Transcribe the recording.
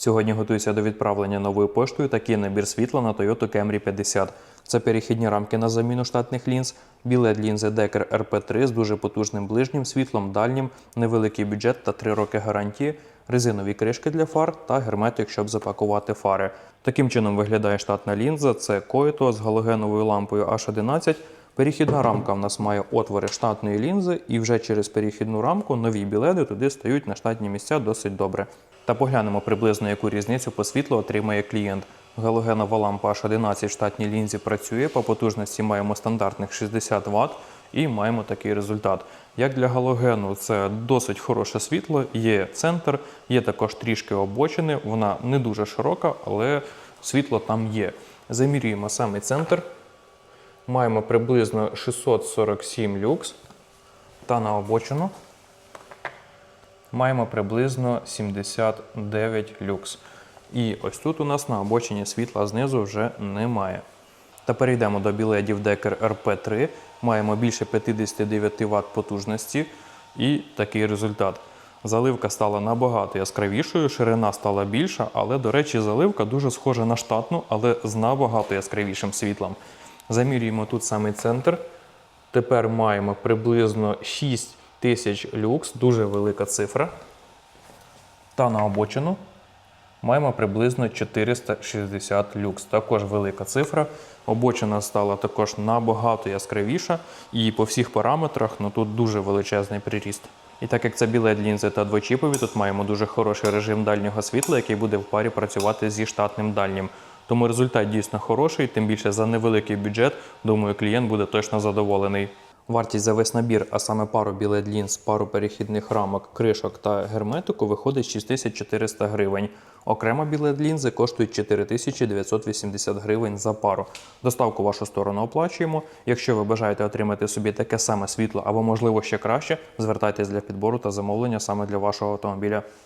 Сьогодні готується до відправлення новою поштою такий набір світла на Toyota Camry 50. Це перехідні рамки на заміну штатних лінз, білет лінзи Decker RP3 з дуже потужним ближнім світлом, дальнім, невеликий бюджет та 3 роки гарантії, резинові кришки для фар та герметик, щоб запакувати фари. Таким чином виглядає штатна лінза. Це Koito з галогеновою лампою H11. Перехідна рамка в нас має отвори штатної лінзи, і вже через перехідну рамку нові біледи туди стають на штатні місця досить добре. Та поглянемо приблизно, яку різницю по світлу отримає клієнт. Галогенова лампа H11 в штатній лінзі працює, по потужності маємо стандартних 60 Вт і маємо такий результат. Як для галогену, це досить хороше світло, є центр, є також трішки обочини, вона не дуже широка, але світло там є. Замірюємо саме центр. Маємо приблизно 647 люкс та на обочину маємо приблизно 79 люкс. І ось тут у нас на обочині світла знизу вже немає. Та перейдемо до біледів Decker RP3. Маємо більше 59 Вт потужності і такий результат. Заливка стала набагато яскравішою, ширина стала більша, але, до речі, заливка дуже схожа на штатну, але з набагато яскравішим світлом. Замірюємо тут самий центр. Тепер маємо приблизно 6 тисяч люкс, дуже велика цифра. Та на обочину маємо приблизно 460 люкс. Також велика цифра. Обочина стала також набагато яскравіша, і по всіх параметрах ну, тут дуже величезний приріст. І так як це білет лінзи та двочіпові, тут маємо дуже хороший режим дальнього світла, який буде в парі працювати зі штатним дальнім. Тому результат дійсно хороший, тим більше за невеликий бюджет. Думаю, клієнт буде точно задоволений. Вартість за весь набір, а саме пару білет лінз, пару перехідних рамок, кришок та герметику виходить 6400 гривень. Окремо білет лінзи коштують 4980 гривень за пару. Доставку вашу сторону оплачуємо. Якщо ви бажаєте отримати собі таке саме світло або, можливо, ще краще, звертайтесь для підбору та замовлення саме для вашого автомобіля.